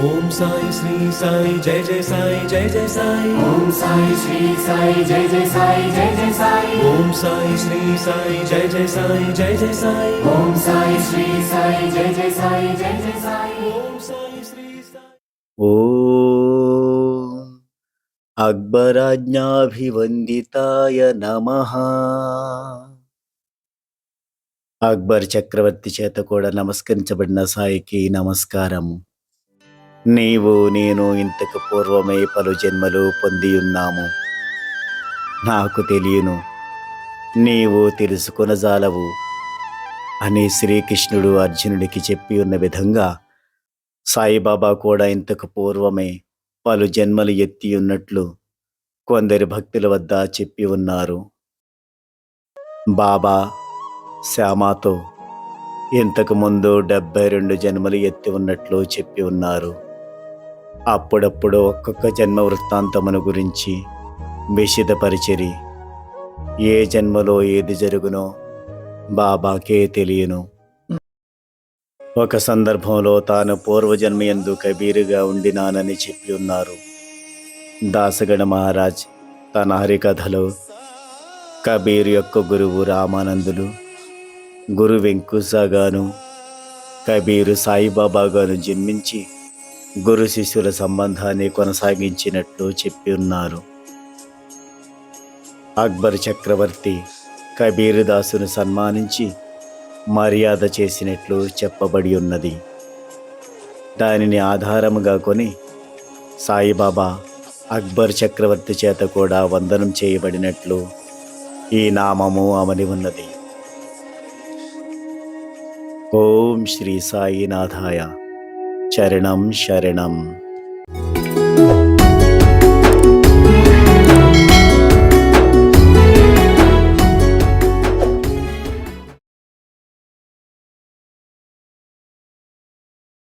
ఓం సాయి శ్రీ సాయి జయ జయ సాయి జయ జయ సాయి. ఓం సాయి శ్రీ సాయి జయ జయ సాయి జయ జయ సాయి. ఓం సాయి శ్రీ సాయి జయ జయ సాయి జయ జయ సాయి. ఓం సాయి శ్రీ సాయి జయ జయ సాయి జయ జయ సాయి. ఓం సాయి శ్రీ సాయి. ఓం అక్బరాజ్ఞాభివందితాయ నమ. అక్బర్ చక్రవర్తి చేత కూడా నమస్కరించబడిన సాయికి నమస్కారం. నీవు నేను ఇంతకు పూర్వమే పలు జన్మలు పొంది ఉన్నాము నాకు తెలియను నీవు తెలుసుకొనజాలవు అని శ్రీకృష్ణుడు అర్జునుడికి చెప్పి ఉన్న విధంగా సాయిబాబా కూడా ఇంతకు పూర్వమే పలు జన్మలు ఎత్తి ఉన్నట్లు కొందరి భక్తుల వద్ద చెప్పి ఉన్నారు. బాబా శ్యామాతో ఇంతకు ముందు డెబ్బై రెండు జన్మలు ఎత్తి ఉన్నట్లు చెప్పి ఉన్నారు. అప్పుడప్పుడు ఒక్కొక్క జన్మ వృత్తాంతమును గురించి విషిదపరిచిరి. ఏ జన్మలో ఏది జరుగునో బాబాకే తెలియను. ఒక సందర్భంలో తాను పూర్వజన్మయందు కబీరుగా ఉండినానని చెప్పి ఉన్నారు. దాసగణ మహారాజ్ తన హరికథలో కబీర్ యొక్క గురువు రామానందులు గురు వెంకుసాగాను కబీరు సాయిబాబాగాను జన్మించి గురు శిష్యుల సంబంధాన్ని కొనసాగించినట్లు చెప్పి ఉన్నారు. అక్బర్ చక్రవర్తి కబీరు దాసును సన్మానించి మర్యాద చేసినట్లు చెప్పబడి ఉన్నది. దానిని ఆధారముగా కొని సాయిబాబా అక్బర్ చక్రవర్తి చేత కూడా వందనం చేయబడినట్లు ఈ నామము అమని ఉన్నది. ఓం శ్రీ సాయినాథాయ. चरण शरण